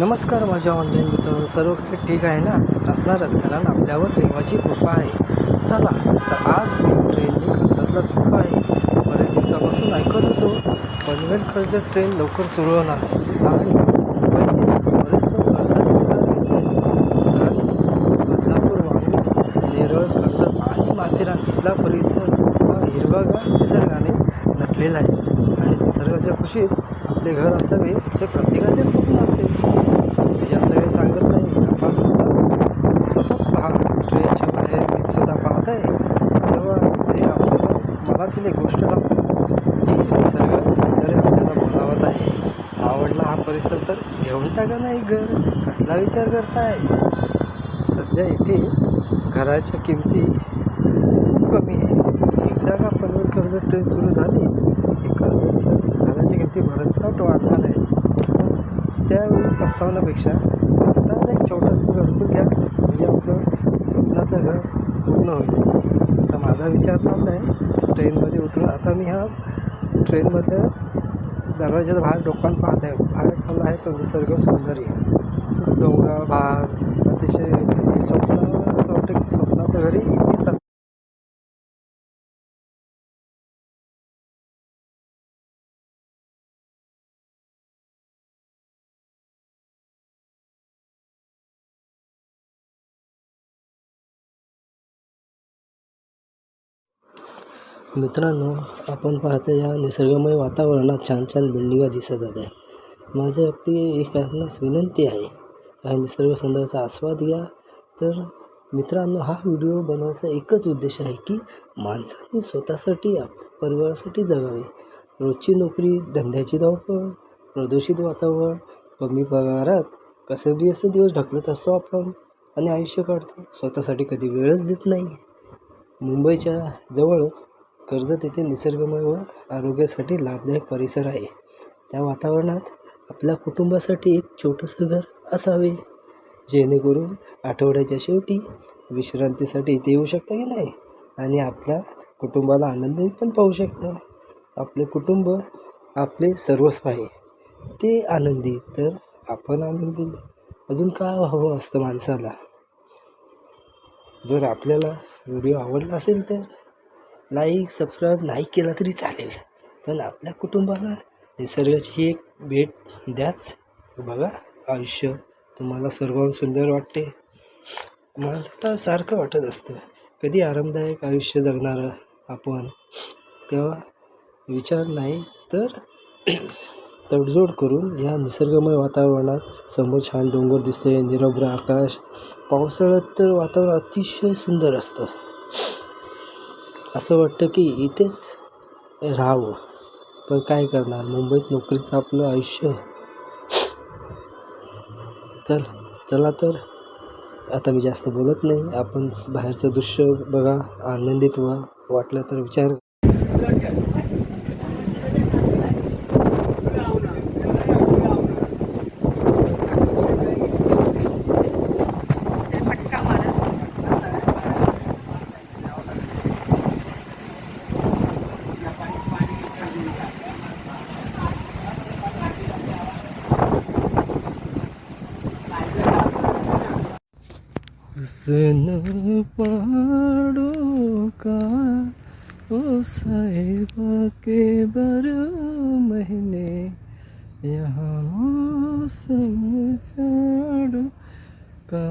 नमस्कार माझ्या ऑनलाईन मित्रांनो. सर्व काही ठीक आहे ना? असणारच कारण आपल्यावर देवाची कृपा आहे. चला तर आज मी ट्रेनने कर्जतला चाललो आहे. बरेच दिवसापासून ऐकत होतो पनवेल कर्जत ट्रेन लवकर सुरू होणार. आणि मुंबईतील बरेच लोक कर्जत बदलापूर वांगी नेरळ कर्जत आणि माथेरान इथला परिसर हिरवागार निसर्गाने नटलेला आहे. निसर्गाच्या खुशीत आपले घर असावे असे प्रत्येकाचे स्वप्न असते. मी जास्त वेळ सांगत नाही. आपण स्वतः स्वतःच पहा ट्रेनच्या बाहेर मी सुद्धा पाहत आहे. तेव्हा ते आपल्याला मनातील एक गोष्ट सांगतो की निसर्ग सौंदर्य आपल्याला बोलावत आहे. आवडला हा परिसर तर घेऊन टाका नाही घर. कसला विचार करताय? सध्या इथे घराच्या किमती खूप कमी आहे. एकदा का पनवेल कर्ज ट्रेन सुरू झाली की कर्जतच्या घराच्या किमती भरचसाट वाढणार आहेत त्यावेळी प्रस्तावनापेक्षा आत्ताच एक छोटंसं घरकुल घ्या. म्हणजे आपलं स्वप्नातलं घर पूर्ण होईल. आता माझा विचार चालला आहे ट्रेनमध्ये उतरून. आता मी हा ट्रेनमधलं दरवाजाचा बाहेर डोकान पाहत आहे. बाहेर चालला आहे तो निसर्ग सौंदर्य. डोंगराळ भाग अतिशय स्वप्न असं वाटतं की स्वप्नातलं घरी इथेच असं मित्रांनो आपण पाहतो या निसर्गमय वातावरणात छान छान बिल्डिंगा दिसत आहे माझी आपली एक आपणास विनंती आहे. हा निसर्ग सौंदर्याचा आस्वाद घ्या. तर मित्रांनो हा व्हिडिओ बनवायचा एकच उद्देश आहे की माणसाने स्वतःसाठी आपल्या परिवारासाठी जगावे. रोजची नोकरी धंद्याची धावपळ प्रदूषित वातावरण कमी पगारात कसं बी असं दिवस ढकलत असतो आपण आणि आयुष्य काढतो स्वतःसाठी कधी वेळच देत नाही. मुंबईच्या जवळच कर्जत येथे निसर्गमय व आरोग्यासाठी लाभदायक परिसर आहे. त्या वातावरणात आपल्या कुटुंबासाठी एक छोटंसं घर असावे जेणेकरून आठवड्याच्या शेवटी विश्रांतीसाठी इथे येऊ शकता की नाही? आणि आपल्या कुटुंबाला आनंद पण पाहू शकता. आपले कुटुंब आपले सर्वस्व आहे. ते आनंदी तर आपण आनंदी. अजून काय हवं असतं माणसाला? जर आपल्याला व्हिडिओ आवडला असेल तर लाईक सबस्क्राईब नाही केला तरी चालेल. पण आपल्या कुटुंबाला निसर्गाची एक भेट द्याच. बघा आयुष्य तुम्हाला सर्वांना सुंदर वाटते. माणसाला सारखं वाटत असतं. कधी आरामदायक आयुष्य जगणारं आपण तेव्हा विचार नाही तर तडजोड करून या निसर्गमय वातावरणात समोर छान डोंगर दिसतोय निरभ्र आकाश. पावसाळ्यात तर वातावरण अतिशय सुंदर असतं. असं वाटतं की इथेच राहावं. पण काय करणार? मुंबईत नोकरीचं आपलं आयुष्य चल चला तर. आता मी जास्त बोलत नाही. आपण बाहेरचं दृश्य बघा आनंदित व्हा. वाटलं तर विचार हुसन पहाड़ों का ओ साहिबा के बारह महीने यहाँ मौसम झाड़ों का